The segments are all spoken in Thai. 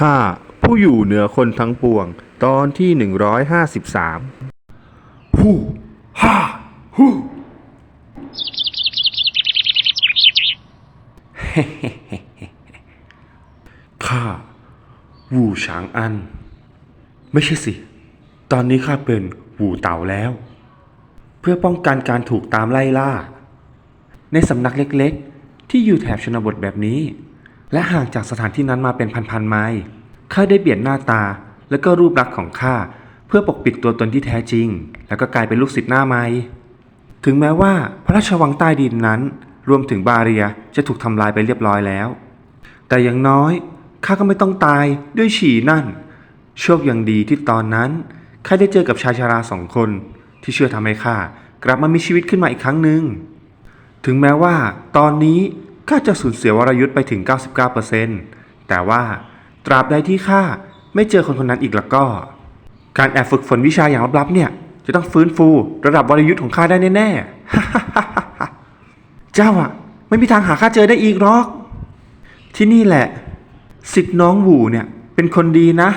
ข้าผู้อยู่เหนือคนทั้งปวง ตอนที่ 153ฮู้ฮ่าฮู้ข้าวูฉางอัน ไม่ใช่สิ ตอนนี้ข้าเป็นวูเต่าแล้ว เพื่อป้องกันการถูกตามไล่ล่า ในสำนักเล็กๆ ที่อยู่แถบชนบทแบบนี้ และห่างจากสถานที่นั้นมาเป็นพันๆไมล์ข้าได้เปลี่ยนหน้าตาและก็รูปลักษณ์ของข้าเพื่อปกปิดตัวตนที่แท้จริง แล้วก็กลายเป็นลูกศิษย์หน้าไม้ถึงแม้ว่าพระราชวังใต้ดินนั้น รวมถึงบาเรียจะถูกทำลายไปเรียบร้อยแล้ว แต่อย่างน้อยข้าก็ไม่ต้องตายด้วยฉี่นั่น โชคยังดีที่ตอนนั้นข้าได้เจอกับชายชาราสองคน ที่ช่วยทำให้ข้ากลับมามีชีวิตขึ้นมาอีกครั้งหนึ่งถึงแม้ว่าตอนนี้ ข้าจะสูญเสียวรยุทธ์ไปถึง 99%แต่ว่าตราบใดที่ข้าไม่เจอคนคนนั้นอีกแล้วก็ การแอบฝึกฝนวิชาอย่างลับๆเนี่ย จะต้องฟื้นฟูระดับวรยุทธ์ของข้าได้แน่ๆ เจ้าอะไม่มีทางหาข้าเจอได้อีกหรอก ที่นี่แหละสิทธิ์น้องหูเนี่ยเป็นคนดีนะ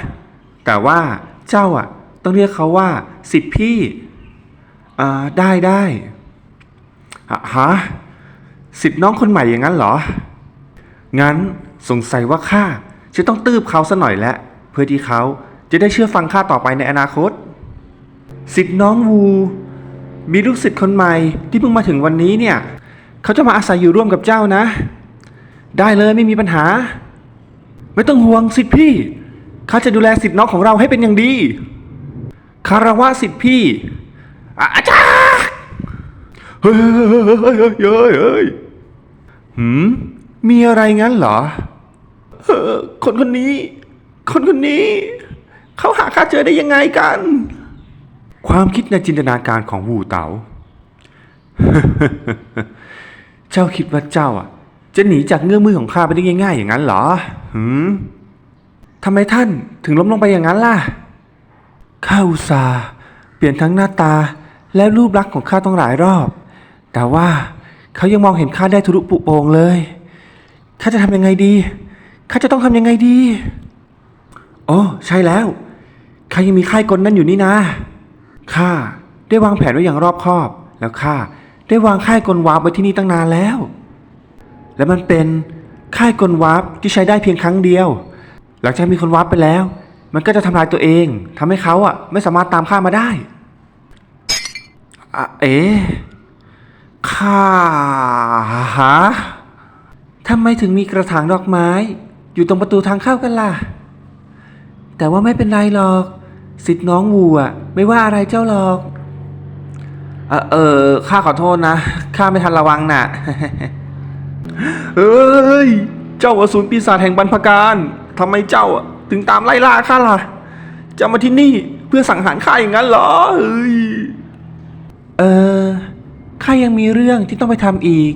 แต่ว่าเจ้าอะต้องเรียกเขาว่าสิทธิ์พี่อ่าได้ได้อะฮะ สิทธิ์น้องคนใหม่อย่างนั้นเหรอ งั้นสงสัยว่าข้าจะต้องตืบเขาซะหน่อยแล้วเพื่อที่เขาจะได้เชื่อฟังข้าต่อไปในอนาคต สิทธิ์น้องวู มีลูกศิษย์คนใหม่ที่เพิ่งมาถึงวันนี้เนี่ย เขาจะมาอาศัยอยู่ร่วมกับเจ้านะ ได้เลยไม่มีปัญหา ไม่ต้องห่วงสิทธิ์พี่ข้าจะดูแลสิทธิ์น้องของเราให้เป็นอย่างดีคารวะสิทธิ์พี่อะอาจารย์เฮ้ยเฮ้ยเฮ้ยเฮ้ยเฮ้ย หืม มีอะไรงั้นเหรอเออคนคนนี้ คนคนนี้ เขาหาข้าเจอได้ยังไงกัน ความคิดในจินตนาการของวูเต๋า เจ้าคิดว่าเจ้าอะ จะหนีจากเงื้อมือของข้าไปได้ง่าย ๆ อย่างนั้นเหรอ หืมทำไมท่านถึงล้มลงไปอย่างนั้นล่ะ ข้าอุตส่าห์เปลี่ยนทั้งหน้าตาและรูปลักษณ์ของข้าต้องหลายรอบ แต่ว่า เขายังมองเห็นข้าได้ทะลุปุโปรงเลย ข้าจะทำยังไงดี ข้าจะต้องทำยังไงดี โอ้ใช่แล้ว ข้ายังมีค่ายกลนั่นอยู่นี่นะ ข้าได้วางแผนไว้อย่างรอบคอบ แล้วข้าได้วางค่ายกลวาร์ปไว้ที่นี่ตั้งนานแล้ว และมันเป็นค่ายกลวาร์ปที่ใช้ได้เพียงครั้งเดียว หลังจากมีคนวาร์ปไปแล้ว มันก็จะทำลายตัวเอง ทำให้เขาอะไม่สามารถตามข้ามาได้อะเอ๋ ข้าฮะทำไมถึงมีกระถางดอกไม้ อยู่ตรงประตูทางเข้ากันล่ะ แต่ว่าไม่เป็นไรหรอก สิทธิ์น้องวูอะไม่ว่าอะไรเจ้าหรอก เออเออข้าขอโทษนะ ข้าไม่ทันระวังน่ะ เอ้ย เจ้าอสูรปีศาจแห่งบรรพการทำไมเจ้าถึงตามไล่ล่าข้าล่ะ จะมาที่นี่เพื่อสังหารข้าอย่างนั้นเหรอเอ้ยเออ ข้ายังมีเรื่องที่ต้องไปทำอีก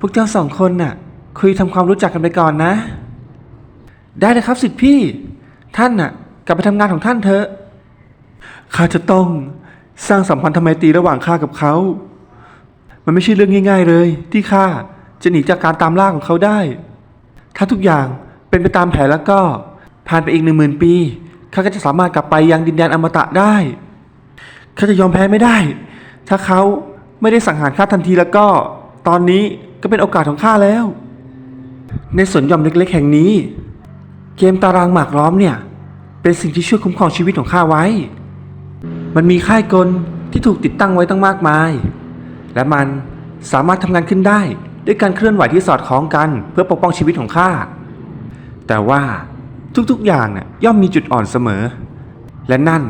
พวกเจ้าสองคนน่ะ คุยทำความรู้จักกันไปก่อนนะ ได้เลยครับสิทธิพี่ ท่านน่ะ กลับไปทำงานของท่านเถอะ ข้าจะต้องสร้างสัมพันธไมตรีระหว่างข้ากับเขา มันไม่ใช่เรื่องง่าย ๆเลย ที่ข้าจะหนีจากการตามล่าของเขาได้ ถ้าทุกอย่างเป็นไปตามแผนแล้วก็ ผ่านไปอีกหนึ่งหมื่นปีข้าก็จะสามารถกลับไปยังดินแดนอมตะได้ข้าจะยอมแพ้ไม่ได้ ถ้าเขา ไม่ได้สังหารข้าทันทีแล้วก็ ตอนนี้ก็เป็นโอกาสของข้าแล้ว ในสวนหย่อมเล็กๆ แห่งนี้ เกมตารางหมากล้อมเนี่ย เป็นสิ่งที่ช่วยคุ้มครองชีวิตของข้าไว้ มันมีค่ายกลที่ถูกติดตั้งไว้ตั้งมากมาย และมันสามารถทำงานขึ้นได้ ด้วยการเคลื่อนไหวที่สอดคล้องกัน เพื่อปกป้องชีวิตของข้าแต่ว่าทุกๆอย่างน่ะย่อมมีจุดอ่อนเสมอ และนั่น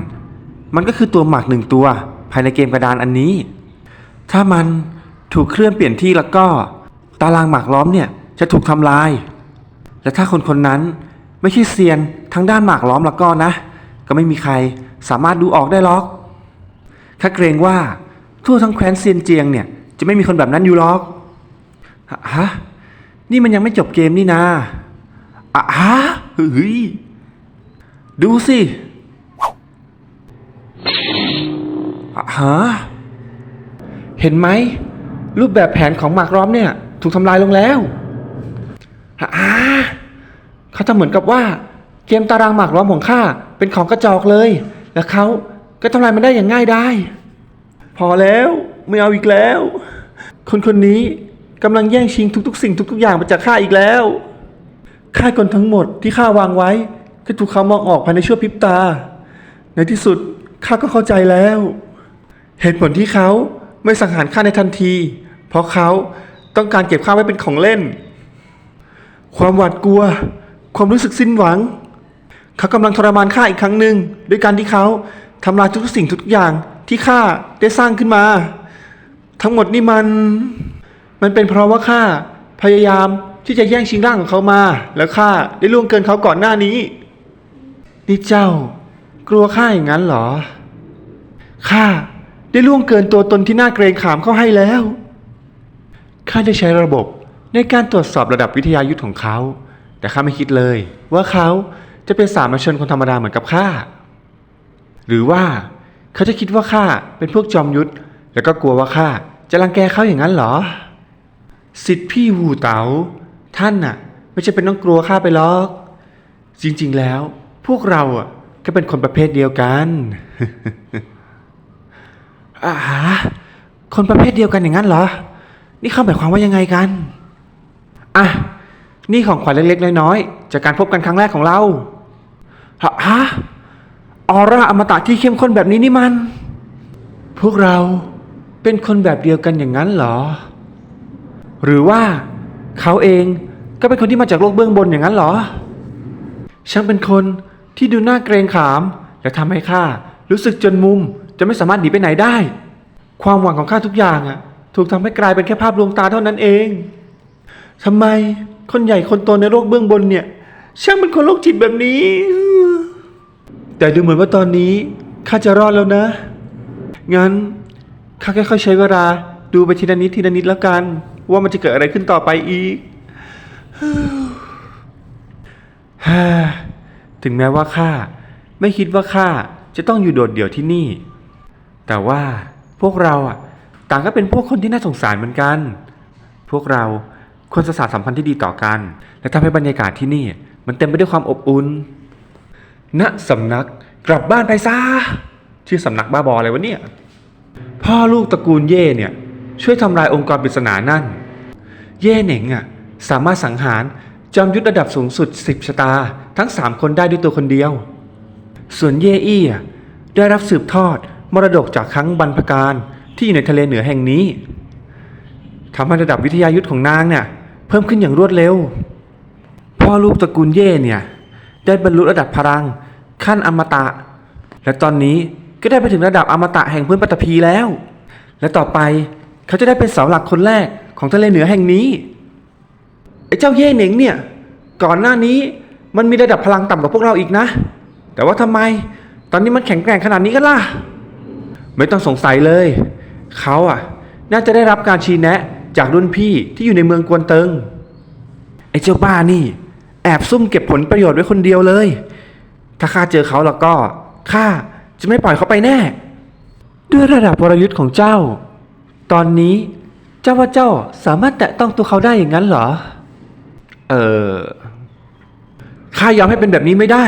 มันก็คือตัวหมากหนึ่งตัว ภายในเกมกระดานอันนี้ ถ้ามันถูกเคลื่อนเปลี่ยนที่แล้วก็ ตารางหมากล้อมเนี่ยจะถูกทำลาย และถ้าคนคนนั้นไม่ใช่เซียนทางด้านหมากล้อมแล้วก็นะ ก็ไม่มีใครสามารถดูออกได้หรอกข้าเกรงว่าทั่วทั้งแคว้นเซียนเจียงเนี่ยจะไม่มีคนแบบนั้นอยู่หรอกฮะฮะนี่มันยังไม่จบเกมนี่นาอะฮะเฮ้ยดูสิอะฮะ เห็นไหม รูปแบบแผนของหมากร้อมเนี่ย ถูกทำลายลงแล้วฮะฮะเขาทำเหมือนกับว่า เกมตารางหมากล้อมของข้าเป็นของกระจอกเลย และเขาก็ทำลายมันได้อย่างง่ายได้ พอแล้วไม่เอาอีกแล้ว คนคนนี้กำลังแย่งชิงทุกๆ สิ่งทุกๆอย่างไปจากข้าอีกแล้วค่ายกลทั้งหมดที่ข้าวางไว้ ก็ถูกเขามองออกภายในชั่วพริบตา ในที่สุดข้าก็เข้าใจแล้ว เหตุผลที่เขา ไม่สังหารข้าในทันที เพราะเขาต้องการเก็บข้าไว้เป็นของเล่น ความหวาดกลัว ความรู้สึกสิ้นหวัง เขากำลังทรมานข้าอีกครั้งหนึ่งด้วยการที่เขาทำลายทุกสิ่งทุกอย่างที่ข้าได้สร้างขึ้นมา ทั้งหมดนี่มัน มันเป็นเพราะว่าข้าพยายามที่จะแย่งชิงร่างของเขามา แล้วข้าได้ล่วงเกินเขาก่อนหน้านี้ นี่เจ้ากลัวข้าอย่างนั้นเหรอข้า ได้ล่วงเกินตัวตนที่น่าเกรงขามเข้าให้แล้ว ข้าได้ใช้ระบบในการตรวจสอบระดับวิทยายุทธของเขา แต่ข้าไม่คิดเลย ว่าเขาจะเป็นสามัญชนคนธรรมดาเหมือนกับข้า หรือว่าเขาจะคิดว่าข้าเป็นพวกจอมยุทธแล้วก็กลัวว่าข้าจะรังแกเขาอย่างนั้นเหรอ สิทธิพี่วูเต๋าท่านน่ะ ไม่ใช่เป็นต้องกลัวข้าไปหรอก จริงๆแล้ว พวกเราอะก็เป็นคนประเภทเดียวกัน อาหาคนประเภทเดียวกันอย่างนั้นเหรอ นี่เขาหมายความว่ายังไงกัน อะ นี่ของขวัญเล็กๆน้อยๆ จากการพบกันครั้งแรกของเราฮะฮะ ออร่าอมตะที่เข้มข้นแบบนี้นี่มัน พวกเราเป็นคนแบบเดียวกันอย่างนั้นเหรอ หรือว่าเขาเองก็เป็นคนที่มาจากโลกเบื้องบนอย่างนั้นเหรอ ช่างเป็นคนที่ดูน่าเกรงขาม และทำให้ข้ารู้สึกจนมุม จะไม่สามารถหนีไปไหนได้ ความหวังของข้าทุกอย่างอะถูกทำให้กลายเป็นแค่ภาพลวงตาเท่านั้นเองทำไมคนใหญ่คนโตในโลกเบื้องบนเนี่ย ช่างเป็นคนโรคจิตแบบนี้ แต่ดูเหมือนว่าตอนนี้ข้าจะรอดแล้วนะ งั้นข้าค่อยๆใช้เวลาดูไปทีละนิดทีละนิดแล้วกัน ว่ามันจะเกิดอะไรขึ้นต่อไปอีก ถึงแม้ว่าข้าไม่คิดว่าข้าจะต้องอยู่โดดเดี่ยวที่นี่ แต่ว่าพวกเราอะต่างก็เป็นพวกคนที่น่าสงสารเหมือนกัน พวกเราควรสสานสัมพันธ์ที่ดีต่อกัน และทำให้บรรยากาศที่นี่ มันเต็มไปด้วยความอบอุ่นณสำนักกลับบ้านไปซะชื่อสำนักบ้าบออะไรวะเนี่ย พ่อลูกตระกูลเย่เนี่ย ช่วยทำลายองค์กรปริศนานั่น เย่เหน่งอะสามารถสังหารจอมยุทธระดับสูงสุดสิบชะตา ทั้งสามคนได้ด้วยตัวคนเดียว ส่วนเย่อี้อะได้รับสืบทอด มรดกจากครั้งบรรพการที่อยู่ในทะเลเหนือแห่งนี้ทำให้ระดับวิทยายุทธของนางเนี่ยเพิ่มขึ้นอย่างรวดเร็ว พ่อลูกตระกูลเย่เนี่ยได้บรรลุระดับพลังขั้นอมตะ และตอนนี้ก็ได้ไปถึงระดับอมตะแห่งพื้นปฐพีแล้ว และต่อไปเขาจะได้เป็นเสาหลักคนแรกของทะเลเหนือแห่งนี้ไอ้เจ้าเย่เหน่งเนี่ยก่อนหน้านี้มันมีระดับพลังต่ำกว่าพวกเราอีกนะ แต่ว่าทำไมตอนนี้มันแข็งแกร่งขนาดนี้กันล่ะ ไม่ต้องสงสัยเลย เขาอะ น่าจะได้รับการชี้แนะจากรุ่นพี่ที่อยู่ในเมืองกวนเติง ไอ้เจ้าบ้านี่ แอบซุ่มเก็บผลประโยชน์ไว้คนเดียวเลย ถ้าข้าเจอเขาแล้วก็ข้าจะไม่ปล่อยเขาไปแน่ ด้วยระดับวรยุทธ์ของเจ้า ตอนนี้เจ้าว่าเจ้าสามารถแตะต้องตัวเขาได้อย่างนั้นเหรอ เออข้ายอมให้เป็นแบบนี้ไม่ได้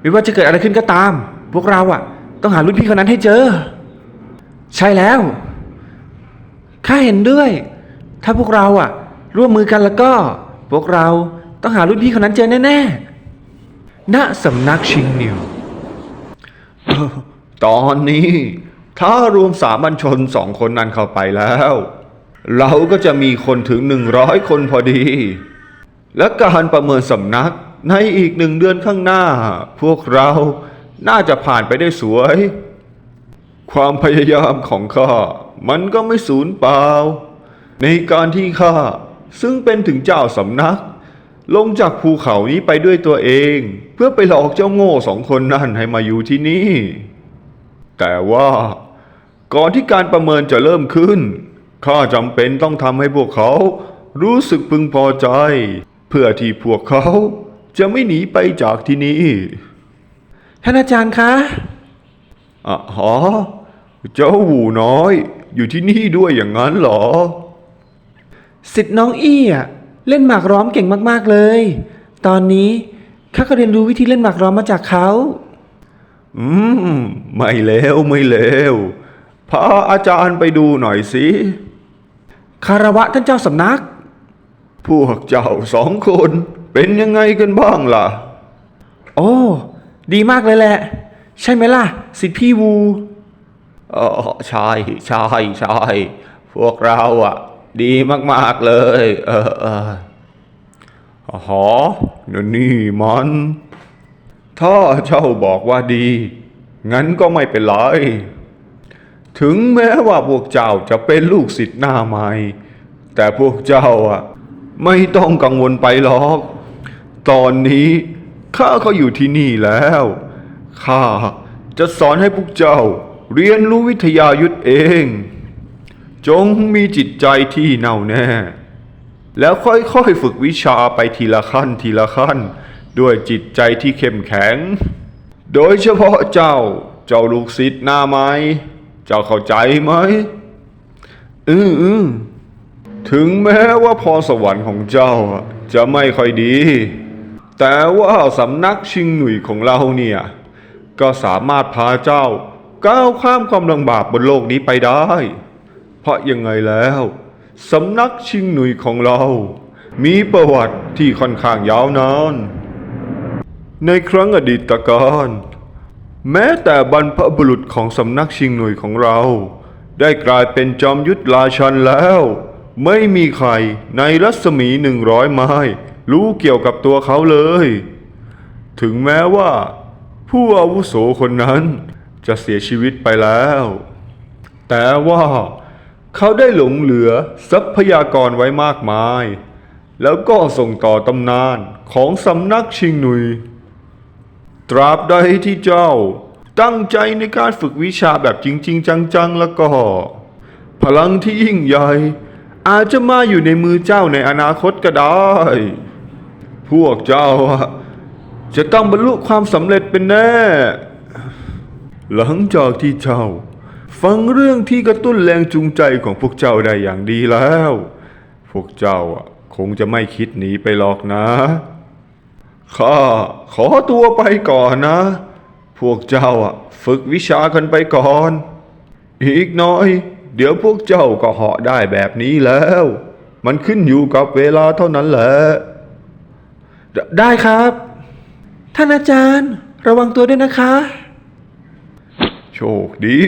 ไม่ว่าจะเกิดอะไรขึ้นก็ตาม พวกเราอะต้องหารุ่นพี่คนนั้นให้เจอ ใช่แล้ว ข้าเห็นด้วย ถ้าพวกเราอะ ร่วมมือกันแล้วก็ พวกเราต้องหารุ่นพี่คนนั้นเจอแน่ๆ ณสำนักชิงนิว ตอนนี้ ถ้ารวมสามัญชนสองคนนั้นเข้าไปแล้ว เราก็จะมีคนถึงหนึ่งร้อยคนพอดี และการประเมินสำนักในอีกหนึ่งเดือนข้างหน้า พวกเราน่าจะผ่านไปได้สวย ความพยายามของข้ามันก็ไม่สูญเปล่า ในการที่ข้าซึ่งเป็นถึงเจ้าสำนัก ลงจากภูเขานี้ไปด้วยตัวเอง เพื่อไปหลอกเจ้าโง่สองคนนั่นให้มาอยู่ที่นี่ แต่ว่าก่อนที่การประเมินจะเริ่มขึ้นข้าจำเป็นต้องทำให้พวกเขารู้สึกพึงพอใจ เพื่อที่พวกเขาจะไม่หนีไปจากที่นี่ท่านอาจารย์คะอะฮะ เจ้าหูน้อย อยู่ที่นี่ด้วยอย่างนั้นเหรอ สิทธิ์น้องอี้อะเล่นหมากร้อมเก่งมากๆเลย ตอนนี้ข้าก็เรียนรู้วิธีเล่นหมากร้อมมาจากเขา อืม ไม่เลวไม่เลวพาอาจารย์ไปดูหน่อยสิคารวะท่านเจ้าสำนัก พวกเจ้าสองคนเป็นยังไงกันบ้างล่ะ โอ้ ดีมากเลยแหละ ใช่ไหมล่ะ สิทธิพี่วู เออใช่ใช่ใช่พวกเราอะ ดีมาก ๆ เลย เออเอออ๋อนนี่มัน ถ้าเจ้าบอกว่าดี งั้นก็ไม่เป็นไร ถึงแม้ว่าพวกเจ้าจะเป็นลูกศิษย์หน้าใหม่ แต่พวกเจ้าอะ ไม่ต้องกังวลไปหรอก ตอนนี้ข้าก็อยู่ที่นี่แล้ว ข้าจะสอนให้พวกเจ้า เรียนรู้วิทยายุทธเอง จงมีจิตใจที่แน่วแน่ แล้วค่อยๆฝึกวิชาไปทีละขั้นทีละขั้น ด้วยจิตใจที่เข้มแข็ง โดยเฉพาะเจ้าเจ้าลูกศิษย์หน้าไม้เจ้าเข้าใจไหมอืออือถึงแม้ว่าพรสวรรค์ของเจ้าจะไม่ค่อยดี แต่ว่าสำนักชิงหนุ่ยของเราเนี่ย ก็สามารถพาเจ้า ก้าวข้ามความลำบากบนโลกนี้ไปได้ เพราะยังไงแล้วสำนักชิงหนุ่ยของเรา มีประวัติที่ค่อนข้างยาวนาน ในครั้งอดีตการแม้แต่บรรพบุรุษของสำนักชิงหนุยของเรา ได้กลายเป็นจอมยุทธราชันแล้ว ไม่มีใครในรัศมีหนึ่งร้อยไม้รู้เกี่ยวกับตัวเขาเลย ถึงแม้ว่า ผู้อาวุโสคนนั้น จะเสียชีวิตไปแล้ว แต่ว่าเขาได้หลงเหลือทรัพยากรไว้มากมาย แล้วก็ส่งต่อตำนานของสำนักชิงหนุย ตราบใดที่เจ้าตั้งใจในการฝึกวิชาแบบจริง ๆ จัง ๆ แล้วก็ พลังที่ยิ่งใหญ่ อาจจะมาอยู่ในมือเจ้าในอนาคตก็ได้ พวกเจ้าจะต้องบรรลุความสำเร็จเป็นแน่ หลังจากที่เจ้า ฟังเรื่องที่กระตุ้นแรงจูงใจของพวกเจ้าได้อย่างดีแล้ว พวกเจ้าคงจะไม่คิดหนีไปหรอกนะข้าขอตัวไปก่อนนะ พวกเจ้าฝึกวิชากันไปก่อน อีกน้อย เดี๋ยวพวกเจ้าก็เหาะได้แบบนี้แล้ว มันขึ้นอยู่กับเวลาเท่านั้นแหละ ได้ครับ ท่านอาจารย์ ระวังตัวด้วยนะคะ โชคดี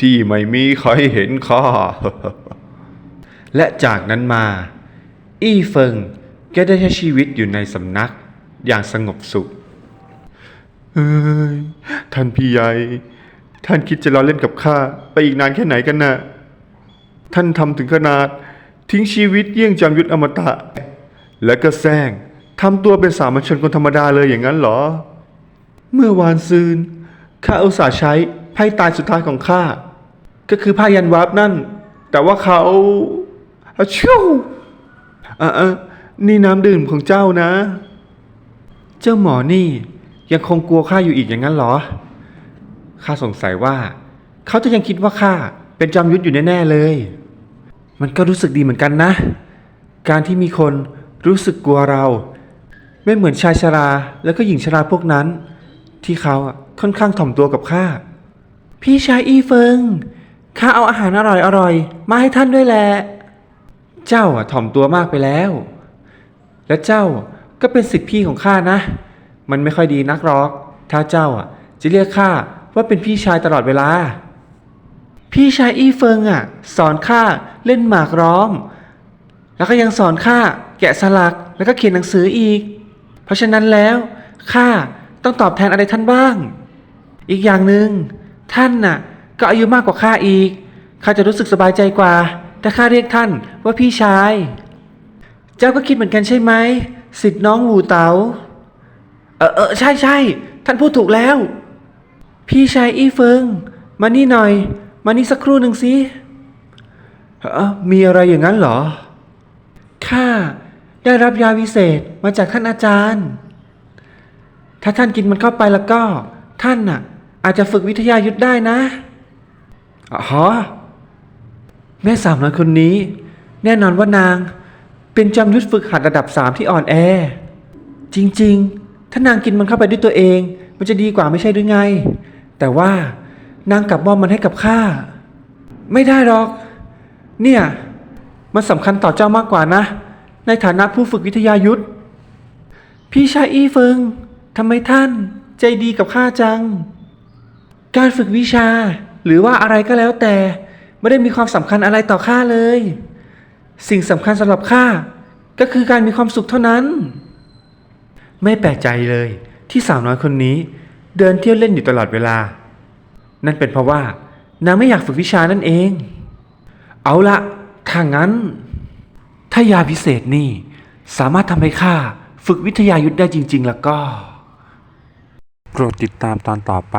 ที่ไม่มีใครเห็นข้า และจากนั้นมา อี้เฟิงก็ได้ใช้ชีวิตอยู่ในสำนักอย่างสงบสุขเอ้ย ท่านพี่ใหญ่ ท่านคิดจะล้อเล่นกับข้าไปอีกนานแค่ไหนกันนะ่ะ ท่านทำถึงขนาด ทิ้งชีวิตเยี่ยงจำยุทธอมตะ และก็แซงทำตัวเป็นสามัญชนคนธรรมดาเลยอย่างนั้นเหรอ เมื่อวานซืนข้าอุตส่าห์ใช้ พ่ตายสุดท้ายของข้า ก็คือผ้ายันวับนั่น แต่ว่าเขาอะชิวอะอะนี่น้ำดื่มของเจ้านะ เจ้าหมอนี่ยังคงกลัวข้าอยู่อีกอย่างนั้นเหรอ ข้าสงสัยว่า เขาจะยังคิดว่าข้าเป็นจอมยุทธอยู่แน่ ๆเลย มันก็รู้สึกดีเหมือนกันนะ การที่มีคนรู้สึกกลัวเรา ไม่เหมือนชายชราแล้วก็หญิงชราพวกนั้น ที่เขาค่อนข้างถ่อมตัวกับข้า พี่ชายอีเฟิง ข้าเอาอาหารอร่อยๆมาให้ท่านด้วยแหละ เจ้าอะถ่อมตัวมากไปแล้ว และเจ้าก็เป็นสิทธิพี่ของข้านะ มันไม่ค่อยดีนักหรอก ถ้าเจ้าอะจะเรียกข้าว่าเป็นพี่ชายตลอดเวลา พี่ชายอี้เฟิงอะสอนข้าเล่นหมากร้อม แล้วก็ยังสอนข้าแกะสลักแล้วก็เขียนหนังสืออีก เพราะฉะนั้นแล้วข้าต้องตอบแทนอะไรท่านบ้าง อีกอย่างหนึ่ง ท่านน่ะ ก็อายุมากกว่าข้าอีก ข้าจะรู้สึกสบายใจกว่า ถ้าข้าเรียกท่านว่าพี่ชาย เจ้าก็คิดเหมือนกันใช่ไหมสิทธิ์น้องหูเตาเออเออใช่ใช่ท่านพูดถูกแล้ว พี่ชายอี้เฟิง มานี่หน่อย มานี่สักครู่หนึ่งสิเออมีอะไรอย่างนั้นเหรอ ข้าได้รับยาวิเศษมาจากท่านอาจารย์ ถ้าท่านกินมันเข้าไปแล้วก็ ท่านน่ะ อาจจะฝึกวิทยายุทธได้นะอ๋อแม่สาวน้อยคนนี้ แน่นอนว่านาง เป็นจอมยุทธฝึกหัดระดับสามที่อ่อนแอ จริงๆ ถ้านางกินมันเข้าไปด้วยตัวเอง มันจะดีกว่าไม่ใช่หรือไง แต่ว่านางกลับมอบมันให้กับข้าไม่ได้หรอก เนี่ยมันสำคัญต่อเจ้ามากกว่านะ ในฐานะผู้ฝึกวิทยายุทธพี่ชายอี้เฟิงทำไมท่าน ใจดีกับข้าจัง การฝึกวิชา หรือว่าอะไรก็แล้วแต่ ไม่ได้มีความสำคัญอะไรต่อข้าเลย สิ่งสำคัญสำหรับข้าก็คือการมีความสุขเท่านั้น ไม่แปลกใจเลยที่สาวน้อยคนนี้ เดินเที่ยวเล่นอยู่ตลอดเวลา นั่นเป็นเพราะว่านางไม่อยากฝึกวิชานั่นเอง เอาละถ้างั้น ถ้ายาพิเศษนี่สามารถทำให้ข้าฝึกวิทยายุทธได้จริง ๆ แล้วก็ โปรดติดตามตอนต่อไป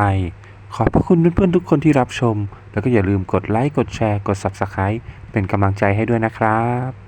ขอบพระคุณเพื่อนๆทุกคนที่รับชม แล้วก็อย่าลืมกดไลค์ กดแชร์ กด Subscribe เป็นกำลังใจให้ด้วยนะครับ